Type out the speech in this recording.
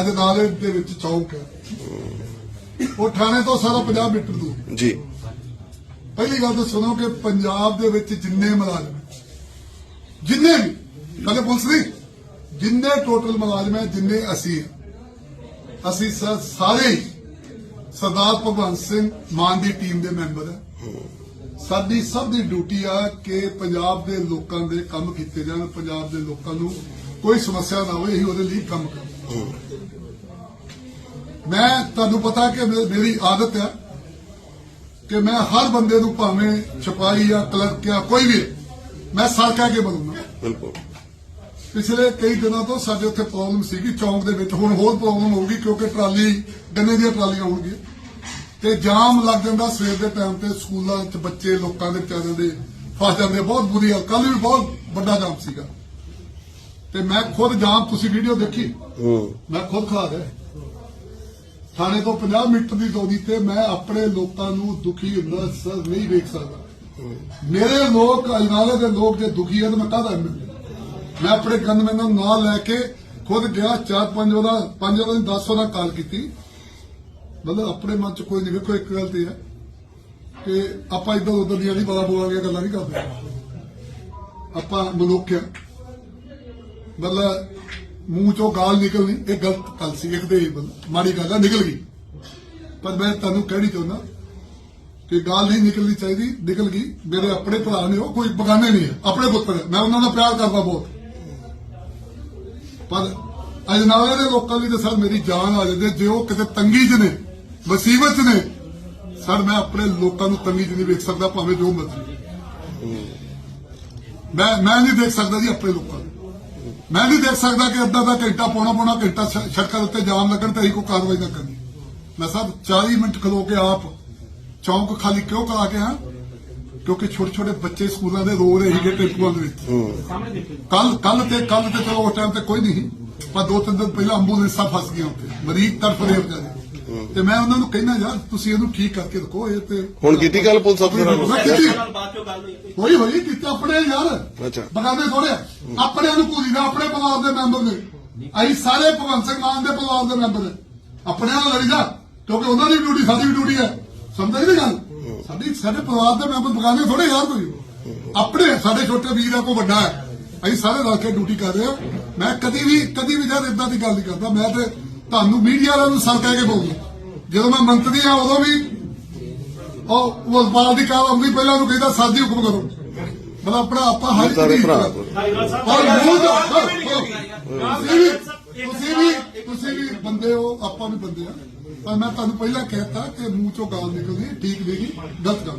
ਅੱਜ ਨਾਲੇ ਦੇ ਵਿੱਚ ਚੌਕ ਹੈ। ਉਹ ਥਾਣੇ ਤੋਂ ਸਾਰਾ 50 ਮੀਟਰ ਦੂਰ। ਜੀ। ਪਹਿਲੀ ਗੱਲ ਤਾਂ ਸੁਣੋ ਕਿ ਪੰਜਾਬ ਦੇ ਵਿੱਚ ਜਿੰਨੇ ਮੁਲਾਜ਼ਮ ਜਿੰਨੇ ਵੀ ਕਦੇ ਪੁਲਿਸ ਨਹੀਂ ਜਿੰਨੇ ਟੋਟਲ ਮੁਲਾਜ਼ਮ ਹੈ ਜਿੰਨੇ ਅਸੀਂ ਅਸੀਂ ਸਾਰੇ ਸਰਦਾਰ ਭਗਵੰਤ ਸਿੰਘ ਮਾਨ ਦੀ ਟੀਮ ਦੇ ਮੈਂਬਰ ਹੈ। ਸਾਡੀ ਸਭ ਦੀ ਡਿਊਟੀ ਆ ਕਿ ਪੰਜਾਬ ਦੇ ਲੋਕਾਂ ਦੇ ਕੰਮ ਕੀਤੇ ਜਾਣ ਪੰਜਾਬ ਦੇ ਲੋਕਾਂ ਨੂੰ ਕੋਈ ਸਮੱਸਿਆ ਨਾ ਹੋਵੇ ਅਸੀਂ ਉਹਦੇ ਲਈ ਕੰਮ ਕਰਾਂਗੇ ਮੈਂ ਤੁਹਾਨੂੰ ਪਤਾ ਕਿ ਮੇਰੀ ਆਦਤ ਹੈ ਕਿ ਮੈਂ ਹਰ ਬੰਦੇ ਨੂੰ ਭਾਵੇਂ ਛਪਾਈ ਜਾਂ ਕਲਰਕ ਜਾਂ ਕੋਈ ਵੀ ਮੈਂ ਸਰ ਕਹਿ ਕੇ ਬੋਲੂੰਗਾ ਬਿਲਕੁਲ। ਪਿਛਲੇ ਕਈ ਦਿਨਾਂ ਤੋਂ ਸਾਡੇ ਉੱਥੇ ਪ੍ਰੋਬਲਮ ਸੀਗੀ ਚੌਂਕ ਦੇ ਵਿੱਚ। ਹੁਣ ਹੋਰ ਪ੍ਰੋਬਲਮ ਹੋਊਗੀ ਕਿਉਂਕਿ ਟਰਾਲੀ ਗੰਨੇ ਦੀਆਂ ਟਰਾਲੀਆਂ ਹੋਣਗੀਆਂ। ਤੇ ਜਾਮ ਲੱਗ ਜਾਂਦਾ ਸਵੇਰ ਦੇ ਟਾਈਮ ਤੇ ਸਕੂਲਾਂ 'ਚ ਬੱਚੇ ਲੋਕਾਂ ਦੇ ਵਿਚਾਰਿਆਂ ਦੇ ਫਸ ਜਾਂਦੇ। ਬਹੁਤ ਬੁਰੀ ਹਾਲ। ਕੱਲ ਵੀ ਬਹੁਤ ਵੱਡਾ ਜਾਮ ਸੀਗਾ। ਤੇ ਮੈਂ ਖੁਦ ਜਾਮ ਤੁਸੀਂ ਵੀਡੀਓ ਦੇਖੀ? ਮੈਂ ਖੁਦ ਖਾ ਰਿਹਾ। ਥਾਣੇ ਤੋਂ 50 ਮੀਟਰ ਦੀ ਦੂਰੀ ਤੇ ਮੈਂ ਆਪਣੇ ਲੋਕਾਂ ਨੂੰ ਦੁਖੀ ਹੁੰਦਾ ਸਰ ਨਹੀਂ ਵੇਖ ਸਕਦਾ। ਮੇਰੇ ਲੋਕ ਅਜਨਾਲੇ ਦੇ ਲੋਕ ਜੇ ਦੁਖੀ ਹਨ ਮੈਂ ਕਾਹਦਾ ਮੈਂ ਆਪਣੇ ਗਨਮੈਨ ਨੂੰ ਨਾਲ ਲੈ ਕੇ ਖੁਦ ਗਿਆ ਚਾਰ ਪੰਜ ਉਹਦਾ ਪੰਜ ਉਹਦਾ 10 ਉਹਦਾ ਕਾਲ ਕੀਤੀ। ਮਤਲਬ ਆਪਣੇ ਮਨ ਚ ਕੋਈ ਨਹੀਂ ਵੇਖੋ ਇੱਕ ਗੱਲ ਤੇ ਹੈ ਕਿ ਆਪਾਂ ਇਦਾਂ ਉਧਰ ਦੀਆਂ ਨਹੀਂ ਪਤਾ ਬੋਲਾਂਗੇ ਗੱਲਾਂ ਨਹੀਂ ਕਰਦੇ। ਆਪਾਂ ਮਨੁੱਖ ਆ। ਮਤਲਬ ਮੂੰਹ ਚੋਂ ਗਾਲ ਨਿਕਲਣੀ, ਇਹ ਗਲਤ ਗੱਲ ਸੀ, ਇੱਕ ਤੇ ਮਾੜੀ ਗੱਲ ਆ, ਨਿਕਲ ਗਈ। ਪਰ ਮੈਂ ਤੁਹਾਨੂੰ ਕਹਿਣੀ ਚਾਹੁੰਦਾ ਕਿ ਗਾਲ ਨਹੀਂ ਨਿਕਲਣੀ ਚਾਹੀਦੀ, ਨਿਕਲ ਗਈ। ਮੇਰੇ ਆਪਣੇ ਭਰਾ ਨੇ, ਉਹ ਕੋਈ ਬਗਾਨੇ ਨਹੀਂ ਹੈ, ਆਪਣੇ ਪੁੱਤਰ ਹੈ। ਮੈਂ ਉਹਨਾਂ ਦਾ ਪਿਆਰ ਕਰਦਾ ਬਹੁਤ। ਪਰ ਅਜਨਾਲੇ ਦੇ ਲੋਕਾਂ ਲਈ ਤਾਂ ਸਰ ਮੇਰੀ ਜਾਨ ਆ ਜਾਂਦੀ ਹੈ। ਜੇ ਉਹ ਕਿਤੇ ਤੰਗੀ 'ਚ ਨੇ, ਮੁਸੀਬਤ 'ਚ ਨੇ, ਸਰ ਮੈਂ ਆਪਣੇ ਲੋਕਾਂ ਨੂੰ ਤੰਗੀ 'ਚ ਨਹੀਂ ਵੇਖ ਸਕਦਾ, ਭਾਵੇਂ ਜੋ ਮਰਜ਼ੀ। ਮੈਂ ਮੈਂ ਨਹੀਂ ਦੇਖ ਸਕਦਾ ਜੀ ਆਪਣੇ ਲੋਕਾਂ ਨੂੰ। ਮੈਂ ਨਹੀਂ ਦੇਖ ਸਕਦਾ ਕਿ ਅੱਧਾ ਦਾ ਘੰਟਾ ਪੌਣਾ ਪੌਣਾ ਘੰਟਾ ਸੜਕਾਂ ਉੱਤੇ ਜਾਮ ਲੱਗਣ ਤੇ ਅਸੀਂ ਕੋਈ ਕਾਰਵਾਈ ਨਾ ਕਰਨੀ ਮੈਂ ਸਾਹਿਬ 40 ਮਿੰਟ ਖਲੋ ਕੇ ਆਪ ਚੌਂਕ ਖਾਲੀ ਕਿਉਂ ਕਰਾ ਕੇ ਹਾਂ? ਕਿਉਂਕਿ ਛੋਟੇ ਛੋਟੇ ਬੱਚੇ ਸਕੂਲਾਂ ਦੇ ਰੋ ਰਹੇ ਸੀਗੇ ਟੈਂਪੂਆਂ ਦੇ ਵਿੱਚ। ਕੱਲ ਕੱਲ ਤੇ ਕੱਲ ਤੇ ਚਲੋ ਉਸ ਟਾਈਮ ਤੇ ਕੋਈ ਨਹੀਂ ਪਰ ਦੋ ਤਿੰਨ ਦਿਨ ਪਹਿਲਾਂ ਐਂਬੂਲੈਂਸਾਂ ਫਸ ਗਈਆਂ ਉੱਥੇ। ਮਰੀਜ਼ ਤੜਫ ਰਹੇ ਵਿਚਾਰੇ ਤੇ ਮੈਂ ਉਹਨਾਂ ਨੂੰ ਕਹਿਣਾ ਯਾਰ ਤੁਸੀਂ ਇਹਨੂੰ ਠੀਕ ਕਰਕੇ ਰੱਖੋ ਇਹ ਤੇ ਹੁਣ ਕੀਤੀ ਗੱਲ ਪੁਲਿਸ ਅਫਸਰਾਂ ਨਾਲ ਮੈਂ ਕੀਤੀ। ਨਾਲ ਬਾਅਦ ਚੋਂ ਗੱਲ ਹੋਈ ਕੋਈ ਹੋਈ ਹੋਈ ਕਿਤੇ ਆਪਣੇ ਯਾਰ। ਅੱਛਾ। ਬਗਾਨੇ ਥੋੜੇ ਆਪਣੇ ਨੂੰ ਪੂਰੀ ਦਾ ਆਪਣੇ ਪਰਿਵਾਰ ਦੇ ਮੈਂਬਰ ਨੇ। ਅਸੀਂ ਸਾਰੇ ਭਗਵੰਤ ਸਿੰਘ ਮਾਨ ਦੇ ਪਰਿਵਾਰ ਦੇ ਮੈਂਬਰ ਨੇ। ਆਪਣੇ ਨਾਲ ਲੜੀ ਜਾ ਕਿਉਂਕਿ ਉਹਨਾਂ ਦੀ ਡਿਊਟੀ ਸਾਡੀ ਵੀ ਡਿਊਟੀ ਹੈ। ਸਮਝਦੇ ਨਹੀਂ ਗੱਲ? ਸਾਡੀ ਸਾਡੇ ਪਰਿਵਾਰ ਦੇ ਮੈਂਬਰ ਬਗਾਨੇ ਥੋੜੇ ਯਾਰ ਕੋਈ। ਆਪਣੇ ਸਾਡੇ ਛੋਟੇ ਵੀਰ ਆ ਕੋ ਵੱਡਾ ਹੈ। ਅਸੀਂ ਸਾਰੇ ਰਲ ਕੇ ਡਿਊਟੀ ਕਰ ਰਹੇ ਹਾਂ। ਮੈਂ ਕਦੀ ਵੀ ਕਦੀ ਵੀ ਜਦ ਇਦਾਂ ਦੀ ਗੱਲ ਨਹੀਂ ਕਰਦਾ। ਮੈਂ ਤੇ ਤੁਹਾਨੂੰ ਮੀਡੀਆ ਵਾਲਿਆਂ ਨੂੰ ਸਰ ਕਹਿ ਕੇ ਬੋਲਦਾ ਜਦੋਂ ਮੈਂ ਮੰਤਰੀ ਆ ਉਦੋਂ ਵੀ ਉਹ ਉਸ ਬਾਲ ਦੀ ਕਾਲ ਆਉਂਦੀ ਪਹਿਲਾਂ ਉਹਨੂੰ ਕਹਿੰਦਾ ਸਾਦੀ ਹੁਕਮ ਕਰੋ। ਮਤਲਬ ਆਪਣਾ ਆਪਾਂ ਹਰ ਇੱਕ ਦੀ ਔਰ ਮੂੰਹ ਤੁਸੀਂ ਵੀ ਤੁਸੀਂ ਵੀ ਤੁਸੀਂ ਵੀ ਬੰਦੇ ਹੋ ਆਪਾਂ ਵੀ ਬੰਦੇ ਆ ਪਰ ਮੈਂ ਤੁਹਾਨੂੰ ਪਹਿਲਾਂ ਕਹਿਤਾ ਕਿ ਮੂੰਹ ਚੋਂ ਗਾਲ ਨਿਕਲਦੀ ਠੀਕ ਨਹੀਂ ਗਲਤ ਗੱਲ